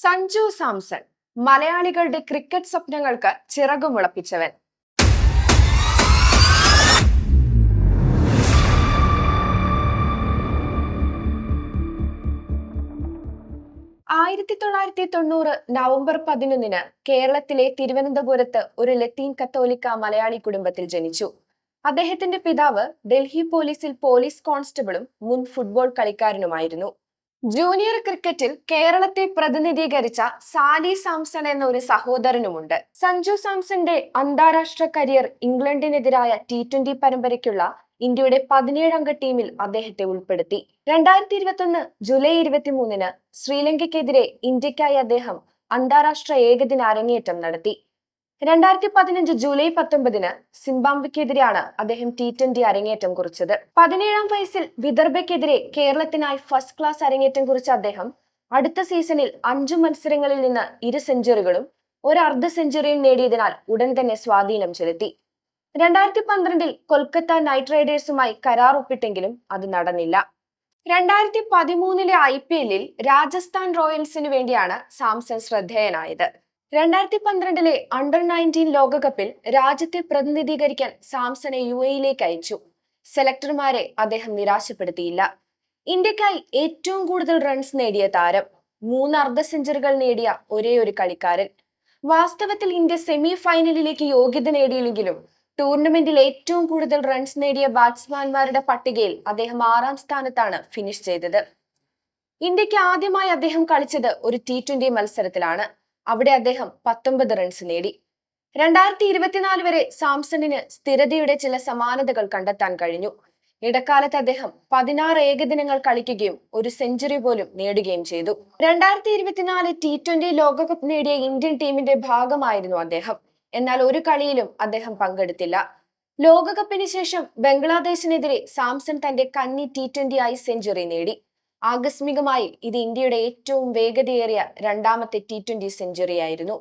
സഞ്ജു സാംസൺ മലയാളികളുടെ ക്രിക്കറ്റ് സ്വപ്നങ്ങൾക്ക് ചിറകു മുളപ്പിച്ചവൻ ആയിരത്തി തൊള്ളായിരത്തി തൊണ്ണൂറ് നവംബർ പതിനൊന്നിന് കേരളത്തിലെ തിരുവനന്തപുരത്ത് ഒരു ലത്തീൻ കത്തോലിക്ക മലയാളി കുടുംബത്തിൽ ജനിച്ചു. അദ്ദേഹത്തിന്റെ പിതാവ് ഡൽഹി പോലീസിൽ പോലീസ് കോൺസ്റ്റബിളും മുൻ ഫുട്ബോൾ കളിക്കാരനുമായിരുന്നു. ജൂനിയർ ക്രിക്കറ്റിൽ കേരളത്തെ പ്രതിനിധീകരിച്ച സാലി സാംസൺ എന്ന ഒരു സഹോദരനുമുണ്ട്. സഞ്ജു സാംസന്റെ അന്താരാഷ്ട്ര കരിയർ ഇംഗ്ലണ്ടിനെതിരായ ടി ട്വന്റി പരമ്പരയ്ക്കുള്ള ഇന്ത്യയുടെ പതിനേഴംഗ ടീമിൽ അദ്ദേഹത്തെ ഉൾപ്പെടുത്തി. രണ്ടായിരത്തി ഇരുപത്തൊന്ന് ജൂലൈ ഇരുപത്തിമൂന്നിന് ശ്രീലങ്കയ്ക്കെതിരെ ഇന്ത്യക്കായി അദ്ദേഹം അന്താരാഷ്ട്ര ഏകദിന അരങ്ങേറ്റം നടത്തി. രണ്ടായിരത്തി പതിനഞ്ച് ജൂലൈ പത്തൊമ്പതിന് സിംബാബ്വെക്കെതിരെയാണ് അദ്ദേഹം ടി ട്വന്റി അരങ്ങേറ്റം കുറിച്ചത്. പതിനേഴാം വയസ്സിൽ വിദർഭയ്ക്കെതിരെ കേരളത്തിനായി ഫസ്റ്റ് ക്ലാസ് അരങ്ങേറ്റം കുറിച്ച അദ്ദേഹം അടുത്ത സീസണിൽ അഞ്ചു മത്സരങ്ങളിൽ നിന്ന് ഇരു സെഞ്ചുറികളും ഒരു അർദ്ധ സെഞ്ചുറിയും നേടിയതിനാൽ ഉടൻ തന്നെ സ്വാധീനം ചെലുത്തി. രണ്ടായിരത്തി പന്ത്രണ്ടിൽ കൊൽക്കത്ത നൈറ്റ് റൈഡേഴ്സുമായി കരാർ ഒപ്പിട്ടെങ്കിലും അത് നടന്നില്ല. രണ്ടായിരത്തി പതിമൂന്നിലെ ഐ പി എല്ലിൽ രാജസ്ഥാൻ റോയൽസിനു വേണ്ടിയാണ് സാംസൺ ശ്രദ്ധേയനായത്. രണ്ടായിരത്തി പന്ത്രണ്ടിലെ അണ്ടർ നയന്റീൻ ലോകകപ്പിൽ രാജ്യത്തെ പ്രതിനിധീകരിക്കാൻ സാംസണെ യു എയിലേക്ക് അയച്ചു. സെലക്ടർമാരെ അദ്ദേഹം നിരാശപ്പെടുത്തിയില്ല. ഇന്ത്യക്കായി ഏറ്റവും കൂടുതൽ റൺസ് നേടിയ താരം മൂന്ന് അർദ്ധ സെഞ്ചുറികൾ നേടിയ ഒരേ ഒരു കളിക്കാരൻ. വാസ്തവത്തിൽ ഇന്ത്യ സെമി ഫൈനലിലേക്ക് യോഗ്യത നേടിയില്ലെങ്കിലും ടൂർണമെന്റിൽ ഏറ്റവും കൂടുതൽ റൺസ് നേടിയ ബാറ്റ്സ്മാൻമാരുടെ പട്ടികയിൽ അദ്ദേഹം ആറാം സ്ഥാനത്താണ് ഫിനിഷ് ചെയ്തത്. ഇന്ത്യയ്ക്ക് ആദ്യമായി അദ്ദേഹം കളിച്ചത് ഒരു ടി ട്വന്റി മത്സരത്തിലാണ്. അവിടെ അദ്ദേഹം പത്തൊമ്പത് റൺസ് നേടി. രണ്ടായിരത്തി ഇരുപത്തിനാല് വരെ സാംസണിന് സ്ഥിരതയുടെ ചില സമാനതകൾ കണ്ടെത്താൻ കഴിഞ്ഞു. ഇടക്കാലത്ത് അദ്ദേഹം പതിനാറ് ഏകദിനങ്ങൾ കളിക്കുകയും ഒരു സെഞ്ചുറി പോലും നേടുകയും ചെയ്തു. രണ്ടായിരത്തി ഇരുപത്തിനാല് ടി ട്വന്റി ലോകകപ്പ് നേടിയ ഇന്ത്യൻ ടീമിന്റെ ഭാഗമായിരുന്നു അദ്ദേഹം. എന്നാൽ ഒരു കളിയിലും അദ്ദേഹം പങ്കെടുത്തില്ല. ലോകകപ്പിന് ശേഷം ബംഗ്ലാദേശിനെതിരെ സാംസൺ തന്റെ കന്നി ടി ട്വന്റി ആയി സെഞ്ചുറി നേടി. ആകസ്മികമായി ഇത് ഇന്ത്യയുടെ ഏറ്റവും വേഗതയേറിയ രണ്ടാമത്തെ ടി ട്വന്റി സെഞ്ചുറിയായിരുന്നു